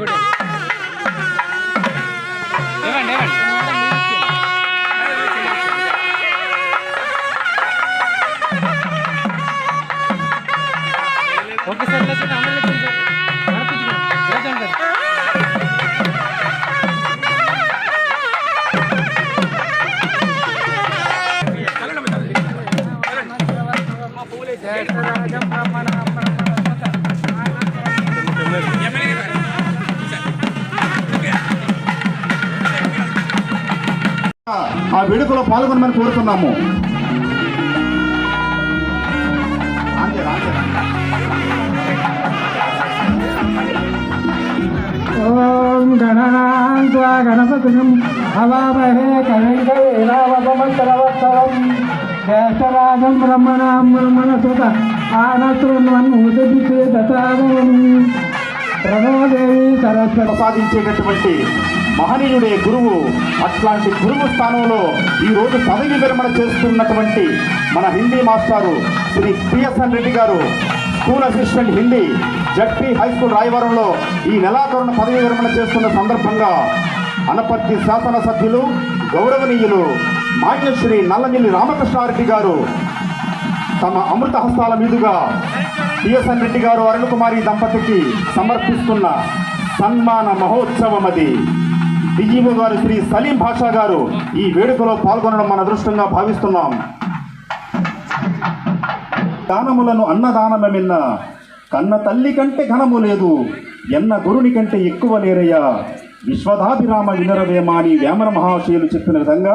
Okay, so let's get on with it. ఆ వేడుకలో పాల్గొనమని కోరుతున్నాము రాంజే, రాంజే, రాంజే. ఓం గణనాన్వా గణపతిం హవామహే కవింకవేరావపమంతరవత్తరం జ్యేష్ఠరాజం బ్రహ్మణాం బ్రహ్మణసుత ఆనశృణ్వన్ముదితే దతారం రమాదేవి సరస్వతి. ప్రసాదించేటటువంటి మహనీయుడే గురువు. అట్లాంటి గురువు స్థానంలో ఈ రోజు పదవి విరమణ చేస్తున్నటువంటి మన హిందీ మాస్టారు Shri PSN Reddy garu. School assistant Hindi ZP high school రాయవరంలో ఈ నెలాఖరున పదవి విరమణ చేస్తున్న సందర్భంగా అనపర్తి శాసనసభ్యులు గౌరవనీయులు మాన్యశ్రీ నల్లమిల్లి రామకృష్ణారెడ్డి గారు తమ అమృత హస్తాల మీదుగా పిఎస్ఎన్ రెడ్డి గారు అరుణ్ కుమారి దంపతికి సమర్పిస్తున్న సన్మాన మహోత్సవం అది డిజిఓ గారు శ్రీ సలీం భాషా గారు ఈ వేడుకలో పాల్గొనడం మన అదృష్టంగా భావిస్తున్నాం. దానములను అన్నదానమెమిన్న కన్న తల్లి కంటే ఘనము లేదు ఎన్న గురుని కంటే ఎక్కువ లేరయ్యా. విశ్వదాభిరామ వినరవేమాని వేమన మహాశయులు చెప్పిన విధంగా